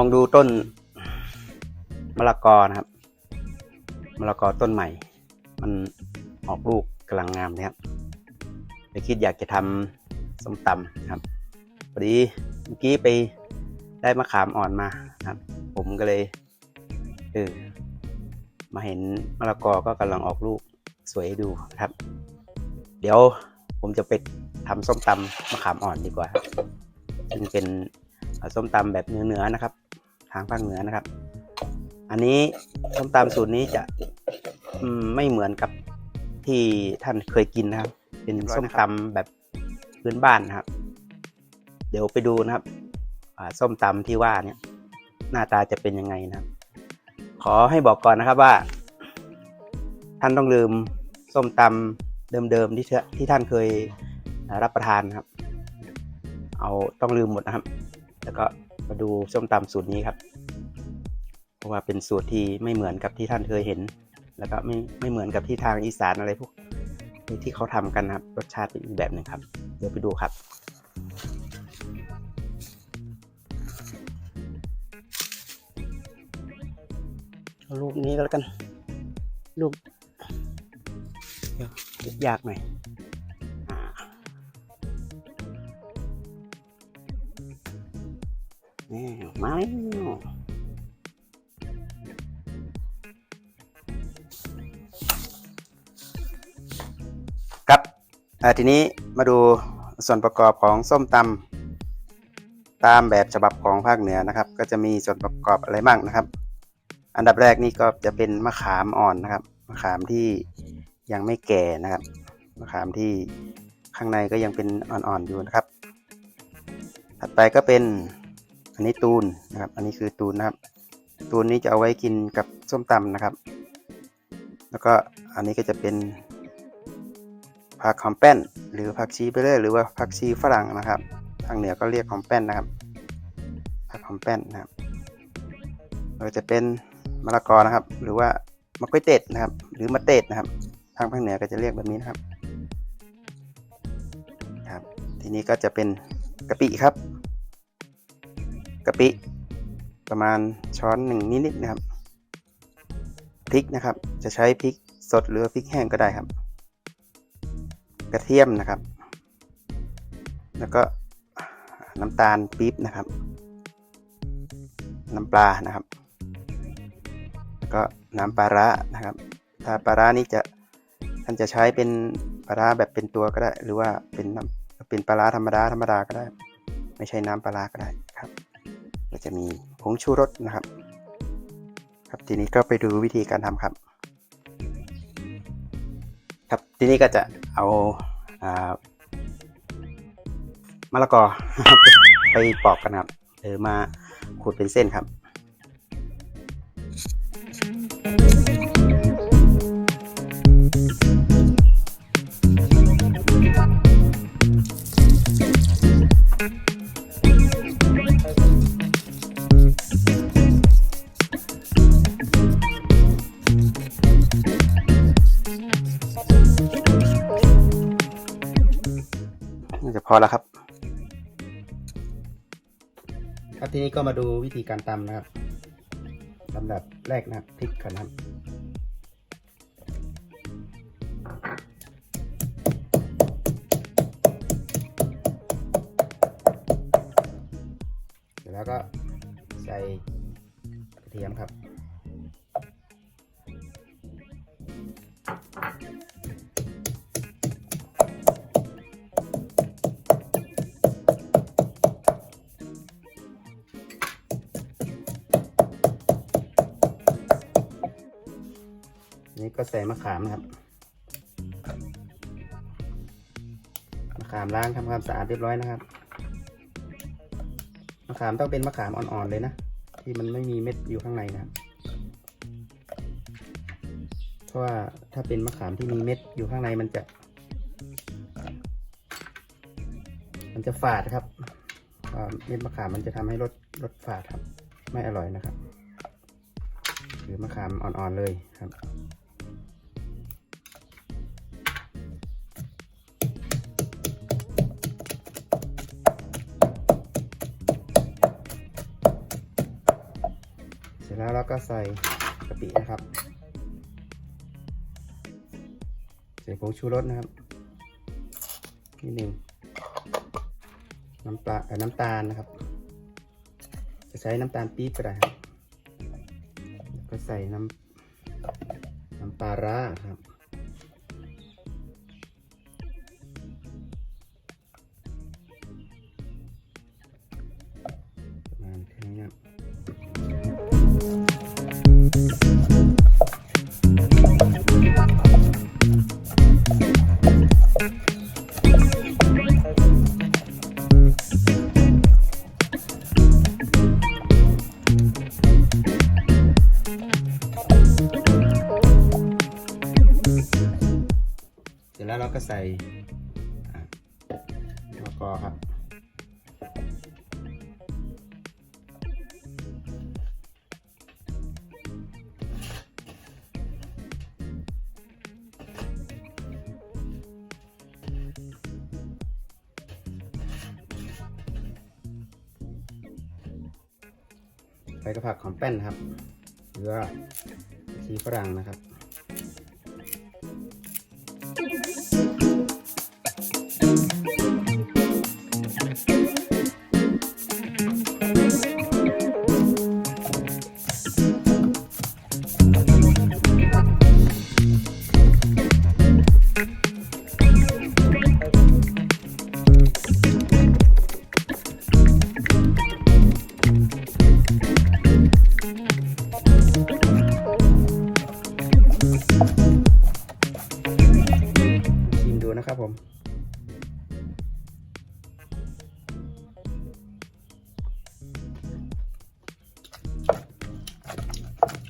มองดูต้นมะละกอนะครับมะละกอต้นใหม่ มันออกลูกกำลังงามนะครับเลยคิดอยากจะทำส้มตำนะครับพอดีเมื่อกี้ไปได้มะขามอ่อนมาครับ ผมก็เลยเออมาเห็นมะละกอก็กำลังออกลูกสวยดูครับ เดี๋ยวผมจะไปทำส้มตำมะขามอ่อนดีกว่าครับซึ่งเป็นส้มตำแบบเนื้อๆนะครับ ทางภาคเหนือนะครับ อันนี้ส้มตำสูตรนี้จะไม่เหมือนกับที่ท่านเคยกินนะครับ เป็นส้มตำแบบพื้นบ้านนะครับ เดี๋ยวไปดูนะครับส้มตำที่ว่าเนี่ย หน้าตาจะเป็นยังไงนะครับ ขอให้บอกก่อนนะครับว่า ท่านต้องลืมส้มตำเดิมๆที่ที่ท่านเคยรับประทานนะครับ เอาต้องลืมหมดนะครับ แล้วก็ มาดูส้มตำสูตรนี้ครับ เพราะว่าเป็นสูตรที่ไม่เหมือนกับที่ท่านเคยเห็น แล้วก็ไม่ไม่เหมือนกับที่ทางอีสานอะไรพวกที่เขาทำกันนะครับ รสชาติเป็นอีกแบบหนึ่งครับ เดี๋ยวไปดูครับลูกนี้ก็แล้วกัน ลูกยากหน่อย แนี่มาแล้วครับทีนี้มาดูส่วนประกอบของส้มตำตามแบบฉบับของภาคเหนือนะครับ ก็จะมีส่วนประกอบอะไรบ้างนะครับ อันดับแรกนี่ก็จะเป็นมะขามอ่อนนะครับมะขามที่ยังไม่แก่นะครับมะขามที่ข้างในก็ยังเป็นอ่อนๆอยู่นะครับ ถัดไปก็เป็น อันนี้ตูนนะครับ อันนี้คือตูนนะครับ ตูนนี้จะเอาไว้กินกับส้มตำนะครับ แล้วก็อันนี้ก็จะเป็นผักหอมแป้น หรือผักชีไปเรื่อยหรือว่าผักชีฝรั่งนะครับ ทางเหนือก็เรียกหอมแป้นนะครับ ผักหอมแป้นนะครับเราจะเป็นมะละกอนะครับ หรือว่ามะกล้วยเต็ดนะครับ หรือมะเต็ดนะครับ ทางภาคเหนือก็จะเรียกแบบนี้นะครับครับ ทีนี้ก็จะเป็นกะปิครับ กะปิ ประมาณช้อนหนึ่งนิดๆนะครับพริกนะครับ จะใช้พริกสดหรือพริกแห้งก็ได้ครับ กระเทียมนะครับ แล้วก็น้ำตาลปี๊บนะครับ น้ำปลานะครับ แล้วก็น้ำปลาร้านะครับ ถ้าปลาร้านี้จะท่านจะใช้เป็นปลาร้าแบบเป็นตัวก็ได้ หรือว่าเป็นน้ำเป็นปลาร้าธรรมดาธรรมดาก็ได้ ไม่ใช่น้ำปลาร้าก็ได้ ก็จะมีผงชูรสนะครับ ครับทีนี้ก็ไปดูวิธีการทำครับ ครับทีนี้ก็จะเอาอ่ามะละกอไปปอกกันครับหรือมาขูดเป็นเส้นครับ พอแล้วครับ ครับทีนี้ก็มาดูวิธีการตำนะครับลำดับแรกนะครับพริกก่อนนะครับเสร็จแล้วก็ใส่กระเทียมครับ ก็ใส่มะขามนะครับ มะขามล้างทำความสะอาดเรียบร้อยนะครับ มะขามต้องเป็นมะขามอ่อนๆเลยนะ ที่มันไม่มีเม็ดอยู่ข้างในนะครับเพราะว่าถ้าเป็นมะขามที่มีเม็ดอยู่ข้างในมันจะ มันจะฝาดครับเม็ดมะขามมันจะทำให้รสรสฝาดครับ ไม่อร่อยนะครับ หรือมะขามอ่อนๆเลยครับ ก็ใส่กะปินะครับใส่ผงชูรสนะครับนิดหนึ่งน้ำปลาเอ่อน้ำตาลนะครับ จะใช้น้ำตาลปี๊บก็ได้ครับก็ใส่น้ำน้ำปลาร้าครับ ร็จแล้วเราก็ใส่มะกอครับ ใส่กระผักหอมแป้นครับ หรือว่าชีฝรั่งนะครับ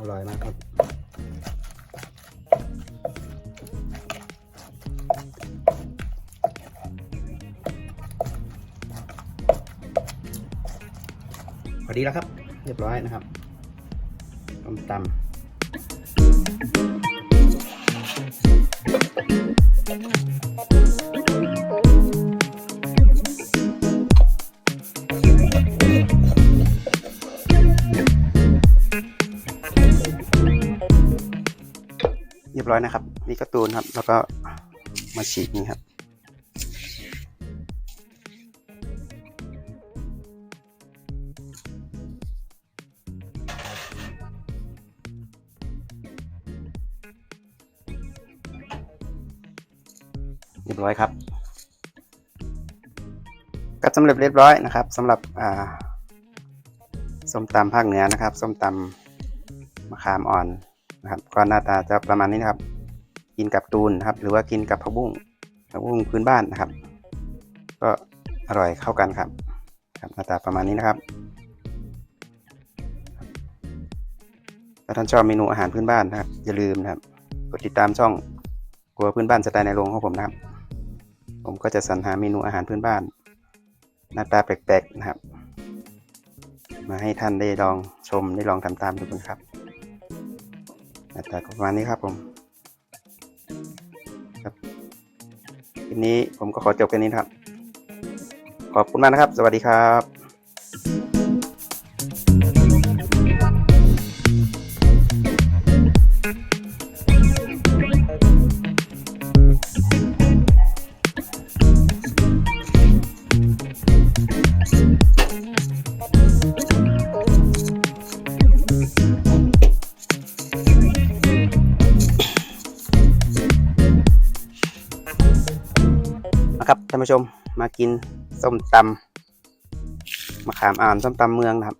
อร่อยมากครับพอดีแล้วครับ เรียบร้อยนะครับต้มตำ เรียบร้อยนะครับ นี่กระตูนครับ แล้วก็มาฉีกนี่ครับ เรียบร้อยครับก็สำเร็จเรียบร้อยนะครับสำหรับอ่าส้มตำภาคเหนือนะครับ ส้มตำมะขามอ่อน นะครับก็หน้าตาจะประมาณนี้นะครับ กินกับตูนนะครับ หรือว่ากินกับผักบุ้งผักบุ้งพื้นบ้านนะครับ ก็อร่อยเข้ากันครับครับหน้าตาประมาณนี้นะครับถ้าท่านชอบเมนูอาหารพื้นบ้านนะครับ อย่าลืมนะครับกดติดตามช่องครัวพื้นบ้านสไตล์ในโรงของผมนะครับ ผมก็จะสรรหาเมนูอาหารพื้นบ้าน หน้าตาแปลกๆนะครับ มาให้ท่านได้ลองชมได้ลองทำตามดูกันครับ น้าตาประมาณนี้ครับผมครับคลิปนี้ผมก็ขอจบแค่นี้ครับ ขอบคุณมากนะครับ สวัสดีครับานผู้ชมมากินส้มตำมะขามอ่านส้มตำเมืองนะครับ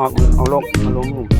ออกเอาลงเอาลงหนุ่ม